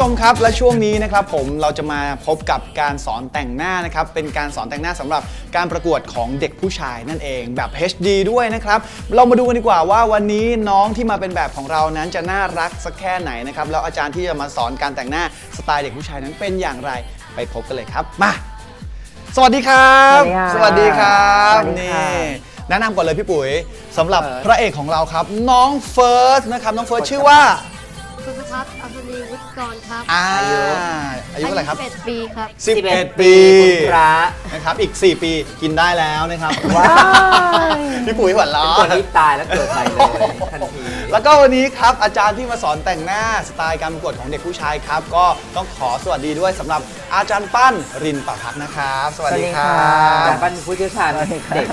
ชมครับ และช่วงนี้นะครับผมเราจะมาพบกับการสอนแต่งหน้านะครับ เป็นการสอนแต่งหน้าสำหรับการประกวดของเด็กผู้ชายนั่นเองแบบ HD ด้วยนะครับ เรามาดูกันดีกว่าว่าวันนี้น้องที่มาเป็นแบบของเรานั้นจะน่ารักสักแค่ไหนนะครับ แล้วอาจารย์ที่จะมาสอนการแต่งหน้าสไตล์เด็กผู้ชายนั้นเป็นอย่างไรไปพบกันเลยครับ มา สวัสดีครับ สวัสดีค่ะสวัสดีครับสวัสดีนี่ค่ะแนะนำก่อนเลยพี่ปุ๋ยสำหรับเฟิร์สพระเอกของเราครับ น้องเฟิร์สนะครับน้องเฟิร์สชื่อว่าสุภทัศน์อัศนีวุฒิ กรครับอาอายุอายุเท่าไหร่ครับ 11ปีครับ 11 ปีคุณพระนะครับ อีก 4 ปีกินได้แล้วนะครับว้ายพี่ปุ๋ยหัวล้อเป็นคนที่ตายแล้วเกิดใหม่เลยทันทีแล้วก็วันนี้ครับอาจารย์ที่มาสอนแต่งหน้าสไตล์การประกวดของเด็กผู้ชายครับ ก็ต้องขอสวัสดีด้วยสำหรับอาจารย์ปั้นรินปะพักนะครับ สวัสดีครัอาจารบย์ปั้นผู้เชี่ยวชาญเด็ก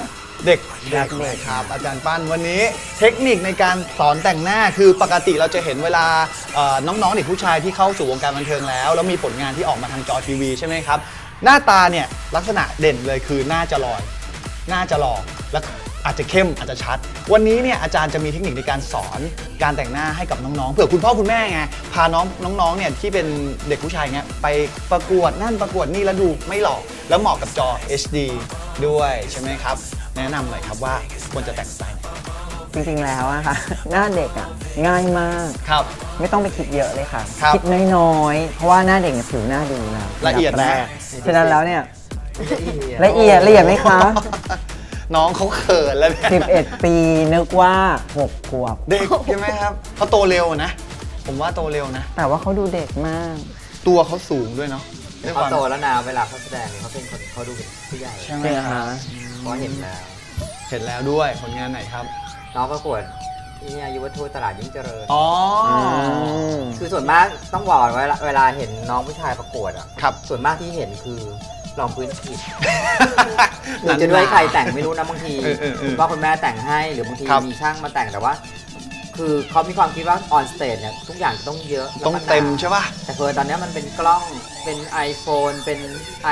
เด็กเด็กเลยครับ อาจารย์ปั้นวันนี้เทคนิคในการสอนแต่งหน้าคือปกติเราจะเห็นเวลาเอ่อน้องๆเด็กผู้ชายที่เข้าสู่วงการบันเทิงแล้ว แล้วมีผลงานที่ออกมาทางจอทีวีใช่ไหมครับ หน้าตาเนี่ยลักษณะเด่นเลยคือหน้าจะลอย หน้าจะหล่อแล้วอาจจะเข้มอาจจะชัด วันนี้เนี่ยอาจารย์จะมีเทคนิคในการสอนการแต่งหน้าให้กับน้องๆเผื่อคุณพ่อคุณแม่ไงพาน้องน้องๆเนี่ยที่เป็นเด็กผู้ชายเนี่ยไปประกวดนั่นประกวดนี่แล้วดูไม่หล่อแล้วเหมาะกับจอ HD ด้วยใช่ไหมครับ แนะนำหน่อยครับว่าควรจะแต่งสไตล์ไหนจริงๆแล้วอะค่ะ หน้าเด็กอะง่ายมาก ครับ ไม่ต้องไปคิดเยอะเลยค่ะครับคิดน้อยๆ เพราะว่าหน้าเด็กเนี่ยผิวหน้าดูแล้วละเอียดแรนะกฉะนั้นแล้วเนี่ยๆละเอียดละเอียดไหมคะน้องเขาเขินแล้วเนี่ย11 ปีนึกว่า6ขวบ เด็กใช่ไหมครับเขาโตเร็วนะ ผมว่าโตเร็วนะ แต่ว่าเขาดูเด็กมาก ตัวเขาสูงด้วยเนาะด้วยคเขาวามโตแล้วนะเวลาเขาแสดงเนี่ยเขาเป็นคนเขาดูเป็นผู้ใหญ่ใช่ไหมใช่ไหมครัคะ บเพราะเห็นแล้วเห็นแล้วด้วยผลงานไหนครับ น้องประกวดที่เนี่ยยุวทูตตลาดยิ่งเจริญ อ๋ออ ม คือส่วนมากต้องบอกเวลาเวลาเห็นน้องผู้ชายประกวดอะครับ ส่วนมากที่เห็นคือรองพื้นผิดหรือจะด้วยใครแต่งไม่รู้นะบางทีเออเออเออคุณพ่อคุณแม่แต่งให้หรือบางทีครับ มีช่างมาแต่งแต่ว่า คือเขามีความคิดว่าออนสเตจเนี่ยทุกอย่างต้องเยอะแล้วต้องก็หนาเต็มใช่ป่ะ แต่เพิร์ตอนเนี้ยมันเป็นกล้อง เป็น iPhone เป็น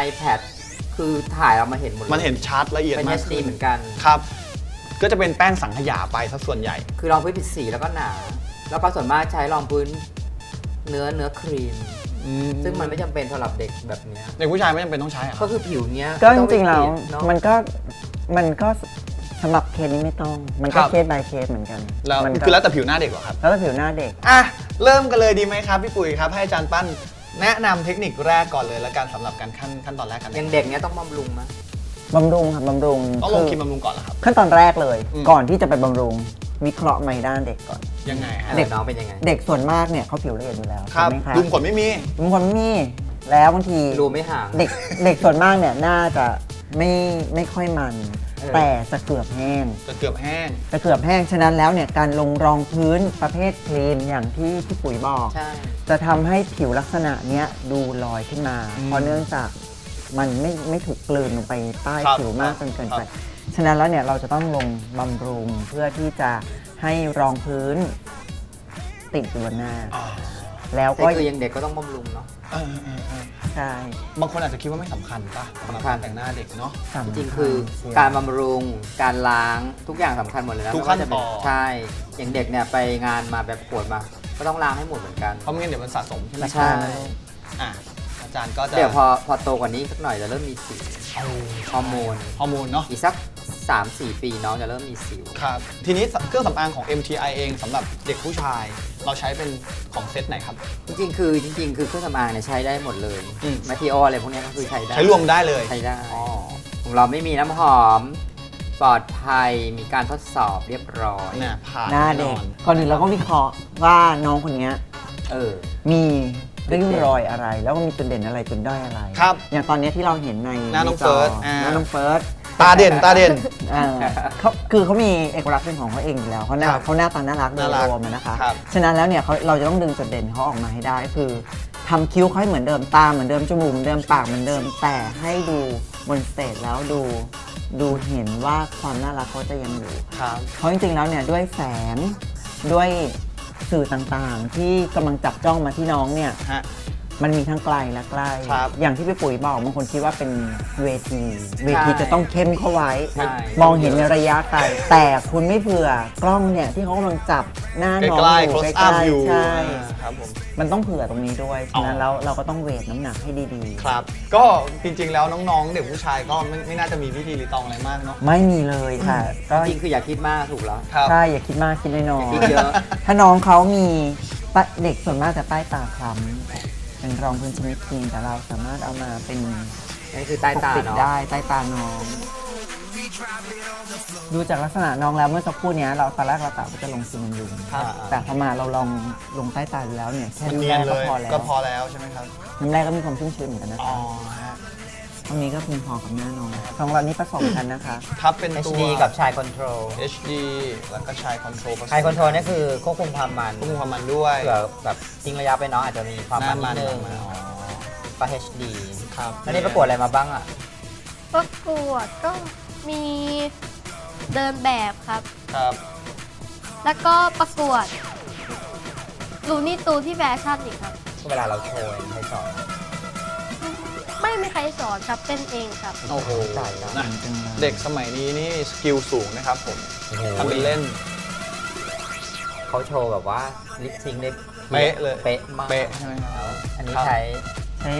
iPad คือถ่ายเรามาเห็นหมดลยมันเห็นชัดละเอียดเป็น มาก HD ขึ้นเหมือนกัน ครับ ก็จะเป็นแป้งสังขยาไปสักส่วนใหญ่ คือรองพื้นผิดสีแล้วก็หนา แล้วก็ส่วนมากใช้รองพื้นเนื้อเนื้อครีม ซึ่งมันไม่จำเป็นสำหรับเด็กแบบเนี้ย เด็กผู้ชายไม่จำเป็นต้องใช้อะคก็รับคือผิวเนี้ยก็จต้องไปริงๆแล้วเปลี่ยเนอะมันก็มันก็สำหรับเคสนี้ไม่ต้อง มันครัก็บเคส by เคสเหมือนกันแล้วมันก็คือแล้วแต่ผิวหน้าเด็กเหรอครับ แล้วแต่ผิวหน้าเด็ก อะ เริ่มกันเลยดีไหมครับ พี่ปุ๋ยครับ ให้อาจารย์ปั้น แนะนำเทคนิคแรกก่อนเลยแล้วกันสำหรับการขั้นขั้นตอนแรกกันอย่างเด็กเนี้ยต้องบำรุงมั้ย บำรุงค่ะบำรุงต้องลงครีคืมบำรุงก่อนเหรอครับ ขั้นตอนแรกเลย อืม ก่อนที่จะไปบำรุง วิเคราะห์ไมด้านเด็กก่อน ยังไงฮะเด็กน้องเป็นยังไง เด็กส่วนมากเนี่ยเขาผิวละเอียดอยู่แล้วครับใช่ไหมคะลุมขนไม่มี บางคนไม่มีแล้วบางทีรูไม่ห่าง เด็กเด็กส่วนมากเนี่ยน่าจะไม่ไม่ค่อยมัน เออ แต่จะเกือบแห้ง จะเกือบแห้ง จะเกือบแห้งฉะนั้นแล้วเนี่ยการลงรองพื้นประเภทครีมอย่างที่พี่ปุ๋ยบอก ใช่ จะทำให้ผิวลักษณะเนี้ยดูลอยขึ้นมาอืมเพราะเนื่องจากมันไม่ไม่ถูกกลืนลงไปใต้ครับผิวมากจนเกินครัไปบฉะนั้นแล้วเนี่ยเราจะต้องลงบำรุงเพื่อที่จะให้รองพื้นติดอยู่บนหน้าอ่าแล้วแต่ก็คือยังเด็กก็ต้องบำรุงเนาะ เออเออเออใช่บางคนอาจจะคิดว่าไม่สำคัญป่ะสำหรับสำคัญการแต่งหน้าเด็กเนาะ สำจริงญๆคือเชียวการบำรุงการล้างทุกอย่างสำคัญหมดเลยนะทุกไม่ว่าจะเป็ขั้นตอนใช่ อย่างเด็กเนี่ยไปงานมาแบบปวดมา ก็ต้องล้างให้หมดเหมือนกัน เพราะไม่งั้นเดี๋ยวมันสะสมใช่ไหมใช่ อะอาจารย์ก็จะเดี๋ยวพอพอโตกว่านี้สักหน่อยจะเริ่มมีสิวฮอร์โมน ฮอร์โมนเนาะ อีกสัก 3-4 ปีน้องจะเริ่มมีสิว ครับ ทีนี้เครื่องสำอางของ MTI เองสำหรับเด็กผู้ชาย เราใช้เป็นของเซตไหนครับ จริงๆ คือจริง ๆ คือเครื่องสำอางเนี่ยใช้ได้หมดเลยอืม แมทริโออะไรพวกเนี้ยก็คือใช้ได้ ใช้รวมได้เลย ใช้ได้อ๋อของเราไม่มีน้ำหอม ปลอดภัยมีการทดสอบเรียบร้อยน่ะผ่านหน้าแน่เด็นกอนก่อนอื่นเราก็วิเคราะห์ว่าน้องคนเนี้ยเออ มีริ้วรอยอะไร แล้วก็มีจุดเด่นอะไรจุดด้อยอะไรครับ อย่างตอนเนี้ยที่เราเห็นในหน้าน้องใจเฟิร์สอ่า หน้าน้องเฟิร์ส ตาเด่นตาเด่นอ่าเขาคือเขามีเอกลักษณ์เป็นของเขาเองอยู่แล้วเขาหน้าครับเขาหน้าตาน่ารักโดยน่ารักรวมอะนะคะ ครับ ฉะนั้นแล้วเนี่ยเขาเราจะต้องดึงจุดเด่นเขาออกมาให้ได้ คือทำคิ้วเขาให้เหมือนเดิมตาเหมือนเดิมจมูกเหมือนเดิมปากเหมือนเดิม แต่ให้ดู บนสเตจแล้วดูดูเห็นว่าความน่ารักเขาจะยังอยู่ ครับ เพราะจริงๆแล้วเนี่ยด้วยแสงด้วยสื่อต่างๆ ที่กำลังจับจ้องมาที่น้องเนี่ยฮะ มันมีทั้งไกลและใกล้ ครับอย่างที่พี่ปุ๋ยบอกบางคนคิดว่าเป็นเวที เวทีใช่จะต้องเข้มเข้าไว้ ใช่ มองเห็นในระยะไกล แต่คุณไม่เผื่อกล้องเนี่ยที่เขากำลังจับหน้าใกน้องล้อๆยู่ close ใก up ล้อยู่ๆใช่ครับผม มันต้องเผื่อตรงนี้ด้วยฉะนั้นอ๋อแล้วเราก็ต้องเวทน้ำหนักให้ดีครับ ก็จริงๆ แล้วน้องๆ เด็กผู้ชายก็ไม่ไม่น่าจะมีพิธีรีตองอะไรมากเนาะ ๆ ไม่มีเลยค่ะ ก็จริงคืออย่าคิดมากถูกแล้ว ครับ ใช่อย่าคิดมากคิดน้อยคิดเยอะๆถ้าน้องเขามีปะเด็กส่วนมากจะใต้ตาคล้ำ เป็นรองพื้นชนิดครีมแต่เราสามารถเอามาเป็นนี่คือใต้ตาปกปิดเนาะได้ใต้ตาน้อง ดูจากลักษณะน้องแล้วเมื่อสักครู่เนี้ยเราตอนแรกเราตาว่าจะลงซีมันยุงครับแต่พอมาเราลองลงใต้ตาดูแล้วเนี่ยแค่มันน้ำเนีแรยนกเลก็ยพอแล้วก็พอแล้วใช่ไหมครับน้ำแรกก็มีความชุ่มชื้นเหมือนกันนะอ๋อคะฮะ ตรงนี้ก็เพียงพอกับหน้าน้องของเรานี่ผสมกันนะคะครับเป็นตัว HD กับชายคอนโทรล HD แล้วก็ชายคอนโทรลชายคอนโทรลนี่คือควบคุมความมันควบคุมความมันด้วยเผื่อแบบทิ้งระยะไปเน้องอาจจะมีความหมัน้านนิมัดนนึงออกมาอ๋อก็ HD ครับแล้วนี่ประกวดอะไรมาบ้างอะประกวดก็มีเดินแบบครับ ครับ แล้วก็ประกวดลูนี่ตูที่แฟชั่นอีกครับ เวลาเราโชว์ใครสอนไม่มีใครสอนครับเต้นเองครับ โอ้โหจ่าย นะเด็กสมัยนี้นี่สกิลสูงนะครับผมทำเป็นเล่น เขาโชว์แบบว่าลิปซิงค์ได้เป๊ะเลย เป๊ะมากเป๊ะใช่ไหมครับอันนี้ครับ ใช้ใช้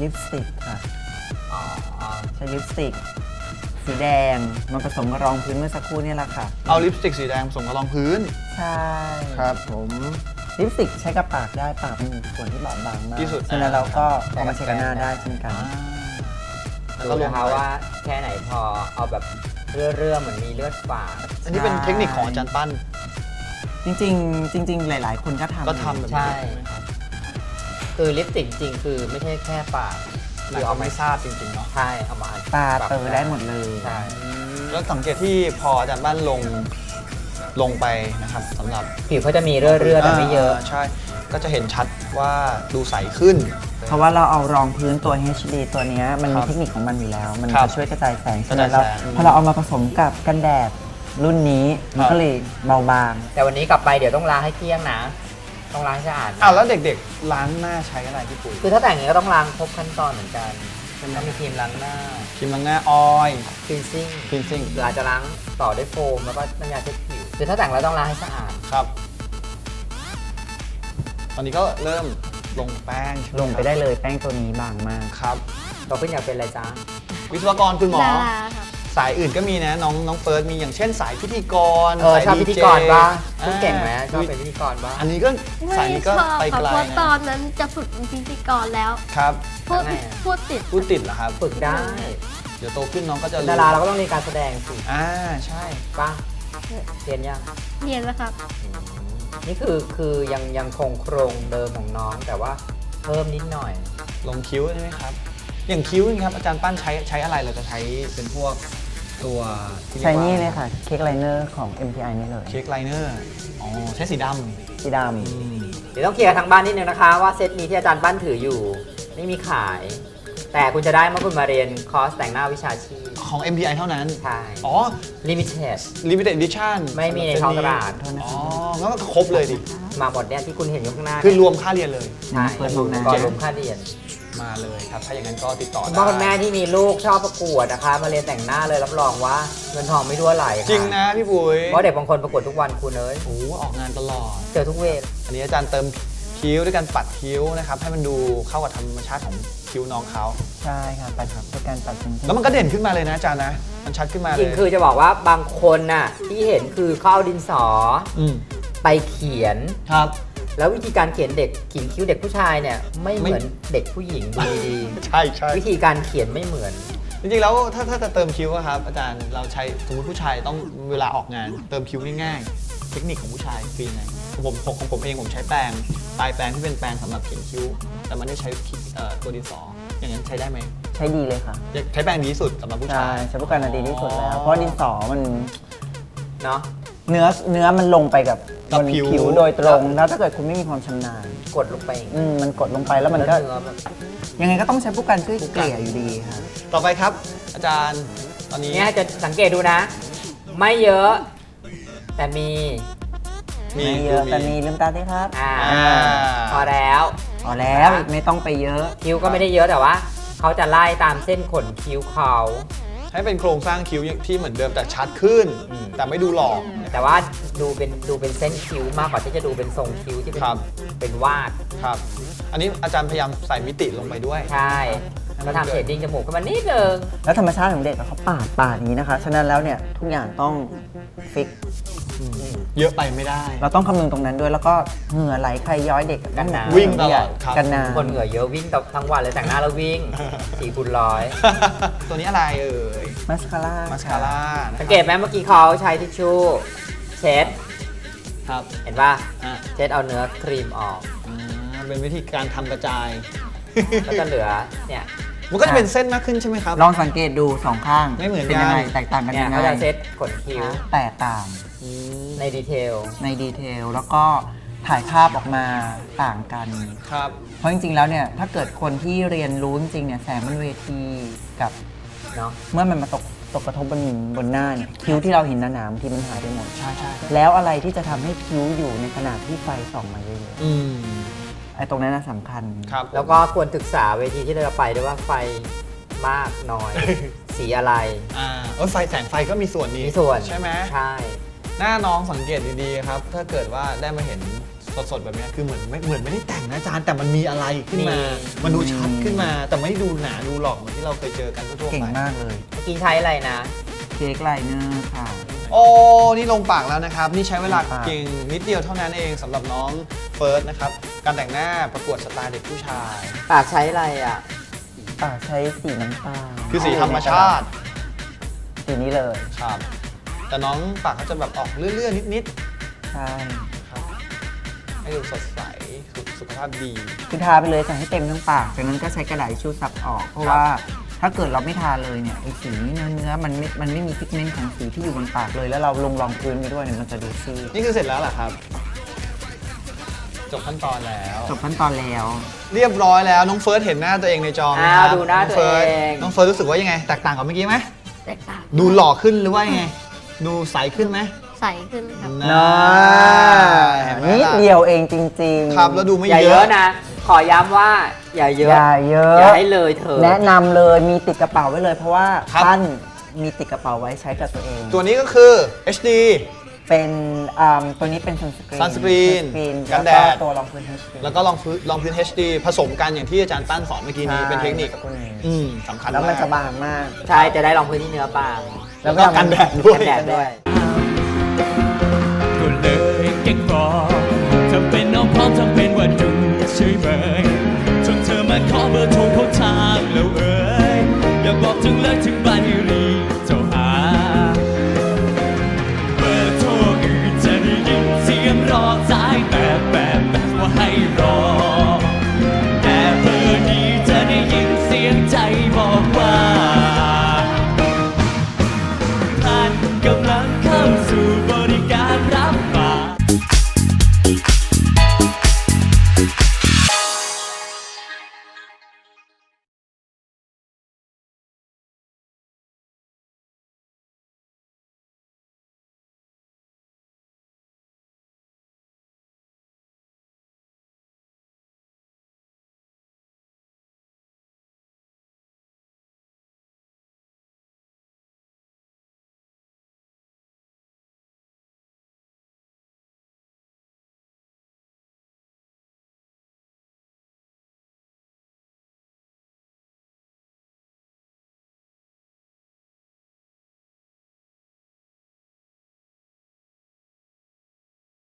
ลิปสติกค่ะอ๋ออ๋อใช้ลิปสติก สีแดงมาผสมกับรองพื้นเมื่อสักครู่เนี่ยแหละค่ะ เอาลิปสติกสีแดงผสมกับรองพื้น ใช่ ครับผม ลิปสติกใช้กับปากได้ปากมันมีส่วนที่บอบบางมากที่สุดฉะนั้นเราก็เอามาใช้กับหน้าได้เช่นกันดูนะคะว่าแค่ไหนพอเอาแบบเรื่อๆเหมือนมีเลือดฝาด อันนี้เป็นเทคนิคของอาจารย์ปั้น จริงๆ จริง ๆ หลาย ๆ คนก็ทำก็ทำแบบใช่นี้ไหมครับคือลิปสติกจริงคือไม่ใช่แค่ปากหคืรืออเอาเอาไม่ไม่ทราบจริงๆเนาะใช่เอามาอัดตาปกเตอได้หมดเลย ใช่ แล้วสังเกตที่พออาจารย์ปั้นลง ลงไปนะครับสำหรับผิวเขาจะมีเรื่อๆแต่ไม่เยอะาใช่ก็จะเห็นชัดว่าดูใสขึ้น เพราะว่าเราเอารองพื้นตัว HD ตัวเนี้ยมันครัมีบเทคนิคของมันอยู่แล้ว มันครับจะช่วยกระจายแสงกระจายแสงแล้วพอเราเอามาผสมกับกันแดดรุ่นนี้มันครับ ก็เลยเบาบาง แต่วันนี้กลับไปเดี๋ยวต้องล้างให้เกลี้ยงนะ ต้องล้างให้สะอาดนะอ้าวแล้วเด็กๆล้างหน้าใช้อะไรพี่ปุ๋ยคือถ้าแต่งอย่างนี้ก็ต้องล้างครบขั้นตอนเหมือนกันต้องมีครีมล้างหน้าครีมล้างหน้าออยล์คลีนซิ่ง คลีนซิ่งหรืออาจจะล้างต่อด้วยโฟมแล้วก็น้ำยาเช็ดผิว คือถ้าแต่งแล้วต้องล้างให้สะอาด ครับ ตอนนี้ก็เริ่มลงแป้งใช่หมลงไปได้เลยแป้งตัวนี้บางมาก ครับ เราขึ้นอยากเป็นอะไรจ้าวิศวกรคุณหมอ ดาราครับสายอื่นก็มีนะน้องน้องเฟิร์สมีอย่างเช่นสายพิธีกรเออสายชอบ DJ พิธีกรปะพูดเก่งไหมอ่าชอบเป็นพิธีกรปะอันนี้ก็ไม่สายนี้ก็ชอบไปค่ะไกลเพราะตอนะนนั้นจะฝึกเป็นพิธีกรแล้ว ครับพูดทำไงอะ พูดติด พูดติดเหรอครับ ฝึกได้ เดี๋ยวโตขึ้นน้องก็จะเป็นดาราเราก็ต้องเรียนการแสดงสิอ่าใช่ ป่ะ เรียนยังเรียนแล้วครับ นี่คือคือยังยังคงโครงเดิมของน้องแต่ว่าเพิ่มนิดหน่อย ลงคิ้วใช่ไหมครับ อย่างคิ้วนี่ครับอาจารย์ปั้นใช้ใช้อะไรเราจะใช้เป็นพวกตัวที่รีใช้กว่านี่เลยค่ะ เค้กไลเนอร์ของ MTI นี่เลย เค้กไลเนอร์อ๋อใช้สีดสีดำอืมเดี๋ยวต้องเคลียร์ทางบ้านนิดนึงนะคะ ว่าเซตนี้ที่อาจารย์ปั้นถืออยู่ ไม่มีขาย แต่คุณจะได้เมื่อคุณมาเรียนคอร์สแต่งหน้าวิชาชีพของ MPI เท่านั้น ใช่อ๋อ ลิมิเต็ด limited edition ไม่มีในท้องตลาดอ๋องั้นก็ครบเลยดิ มาหมดเนี่ยที่คุณเห็นอยู่ข้างหน้าคือรวมค่าเรียนเลย ใช่เปิดรดูวมนะก่อนรวมค่าเรียนมาเลยครับ ถ้าอย่างนั้นก็ติดต่อคุณได้พ่อคุณแม่ที่มีลูกชอบประกวดนะคะมาเรียนแต่งหน้าเลยรับรองว่าเงินทองไม่รั่วไหลค่จริงนะพี่ปุ๋ยเพราะเด็กบางคนประกวดทุกวันคุณเอ้ยโอ้โหออกงานตลอด เจอทุกเวทอันนี้อาจารย์เติมคิ้วด้วยการปัดคิ้วนะครับให้มันดูเข้ากับธรรมชาติของ คิ้วน้องเขาำใช่ค่ะปัดด้วยการปัดเป็นแล้วมันก็เด่นขึ้นมาเลยนะอาจารย์นะ มันชัดขึ้นมาจเลริยงคือจะบอกว่าบางคนน่ะที่เห็นคือเขาเอาดินสออืมไปเขียน ครับ แล้ววิธีการเขียนเด็กเขียนคิ้วเด็กผู้ชายเนี่ยไม่เหมือนเด็กผู้หญิงดูดีใช่ใช่ ๆวิธีการเขียนไม่เหมือน จริงๆแล้วถ้าถ้าจะเติมคิ้วอะครับอาจารย์เราใช้สมมติผู้ชายต้องเวลาออกงาน เติมคิ้วง่ายๆ เทคนิคของผู้ชายคือยังไงของผมของของผมเองผมใช้แปรง ปลายแปรงที่เป็นแปรงสำหรับเขียนคิ้ว แต่มันได้ใช้คิ้วเอ่อตัวดินสอ อย่างนั้นใช้ได้ไหมใช้ดีเลยค่ะใช้แปรงดีที่สุดสำหรับผู้ใช่ชายใช้พวกกันดีที่สุดแล้ว เพราะดินสอมันเนาะ เนื้อเนื้อมันลงไปกับกับบนผิว ผิวโดยตรงแล้วถ้าเกิดคุณไม่มีความชำนาญกดลงไปอืมมันกดลงไปแล้วมันก็ แล้วเนื้อแบบยังไงก็ต้องใช้พวกกันช่วยเกลี่ยอยู่ดีค่ะ ต่อไปครับ อาจารย์ตอนนี้เนี่ยจะสังเกตดูนะ ไม่เยอะ แต่มี มีไม่เยอะแต่มีลืมตาดิครับ อ่าอ่า พอแล้วพพอแล้วไม่ต้องไปเยอะ คิ้วก็ไม่ได้เยอะแต่ว่าเขาจะไล่ตามเส้นขนคิ้วเขา ให้เป็นโครงสร้างคิ้วที่เหมือนเดิมแต่ชัดขึ้น อืม แต่ไม่ดูหลอก แต่ว่าดูเป็นดูเป็นเส้นคิ้วมากกว่าที่จะดูเป็นทรงคิ้วที่เป็นครับ เป็นวาดครับ อันนี้อาจารย์พยายามใส่มิติลงไปด้วย ใช่ก็ทำเชดดิ้งจมูกขึ้นมานิดนึงแล้วธรรมชาติของเด็กอะเขาปาดปาดอย่างนี้นะคะ ฉะนั้นแล้วเนี่ยทุกอย่างต้องฟิก เยอะไปไม่ได้ เราต้องคำนึงตรงนั้นด้วยแล้วก็เหงื่อไหลใครย้อยเด็กกันน้ำวิ่งตลอดครับ กันน้คนเหงื่อเยอะวิ่งทั้งวันเลยแต่งหน้าแล้ววิ่ง สี่คูณร้อยตัวนี้อะไรเอ่ยำมาสคาร่ามาสคาร่านะสังเกตไหมเมื่อกี้เขาใช้ทิชชู่เช็ดครับเห็นป่ะอะเช็ดเอาเนื้อครีมออกอ่าเป็นวิธีการทำกระจาย แล้วก็เหลือเนี่ย มันก็จะเป็นเส้นมากขึ้นใช่ไหมครับ ลองสังเกตดูสองข้างไม่เหมือนกัน เป็นยังไงแตกต่างกันเนี่ยยังไงเขาจะเซ็ตขนคิ้วแตกต่าง ในดีเทล ในดีเทล แล้วก็ถ่ายภาพออกมาต่างกัน ครับ เพราะจริงๆ แล้วเนี่ย ถ้าเกิดคนที่เรียนรู้จริงๆเนี่ยแสงบนเวทีกับเนาะเมื่อมันมาตกตกกระทบบนบนหน้าเนี่ยคิ้วที่เราเห็นหนาๆบางทีมันหายไปหมด ใช่ใช่แล้วอะไรที่จะทำให้คิ้วอยู่ในขณะที่ไฟส่องมาเยอะอืมๆไอ้ตรงนั้นน่ะสำคัญ ครับแล้วก็ควรศึกษาเวทีที่เราจะไปด้วยว่าไฟมากน้อย สีอะไร อ่าเออไฟแสงไฟก็มีส่วนนี้มีส่วนใช่ไหม ใช่ หน้าน้องสังเกตดีๆครับ ถ้าเกิดว่าได้มาเห็นสดๆแบบเนี้ยคือเหมือนไม่เหมือนไม่ได้แต่งนะอาจารย์แต่มันมีอะไรขึ้นมา มันดูชัดขึ้นมา แต่ไม่ได้ดูหนาดูหลอกเหมือนที่เราเคยเจอกันทั่วๆเก่งไปมากเลย เมื่อกี้ใช้อะไรนะ เค้กไลเนอร์ค่ะ โอ้นี่ลงปากแล้วนะครับ นี่ใช้เวลาลงปากเพียงนิดเดียวเท่านั้นเองสำหรับน้องเฟิร์สนะครับการแต่งหน้าประกวดสไตล์เด็กผู้ชาย ปากใช้อะไรอะ ปากใช้สีน้ำตาลคือสีธรรมชาติ สีนี้เลย ครับ แต่น้องปากเขาจะแบบออกเลื่อนๆนิดใช่ๆครับให้ดูสดใสสุขสุขภาพดี คือทาไปเลยใส่ให้เต็มทั้งปาก จากนั้นก็ใช้กระดาษทิชชู่ซับออก เพราะว่าถ้าเกิดเราไม่ทาเลยเนี่ยไอ้สีเนื้อเนื้อมันไม่มันไม่มีพิกเมนต์ของสีที่อยู่บนปากเลย แล้วเราลงรองพื้นไปด้วยเนี่ยมันจะดูซีดนี่คือเสร็จแล้วเหรอครับ จบขั้นตอนแล้ว จบขั้นตอนแล้ว เรียบร้อยแล้วน้องเฟิร์สเห็นหน้าตัวเองในจอไหมคอ้ารัวดูหน้าองฟิร์สตัวเองน้องเฟิร์สรู้สึกว่ายังไงแตกต่างกับเมื่อกี้ไหมแตกต่างดูหล่อขึ้นหรือว่ายังไง ดูใสขึ้นไหมใสขึ้นครับน่าเห็นไหมนิดล่ะ เดียวเองจริงๆครับแล้วดูไม่ อย่าเยเยอะอะนะ ขอย้ำว่าอย่าเยอะ อย่าเยอะอย่าให้เลยเธอ แนะนำเลยมีติดกระเป๋าไว้เลย เพราะว่าครับปั้นมีติดกระเป๋าไว้ใช้กับตัวเอง ตัวนี้ก็คือ HD เป็นอ่าตัวนี้เป็นซันสกรีน sunscreen กันแดด ตัวรองพื้น HD แล้วก็ลองพื้นลองพื้น HD ผสมกันอย่างที่อาจารย์ตั้นสอนเมื่อกี้นี้ใช่เป็นเทคนิคสักครู่นี้อืมสำคัญแล้วมันากจะบางมาก ใช่ จะได้รองพื้นที่เนื้อบาง แล้วก็กันแดดด้วย กันแดดด้วย ก็เลยเก็บบอกทำเป็นน้องพร้อมทำเป็นว่าดูใช่ไหม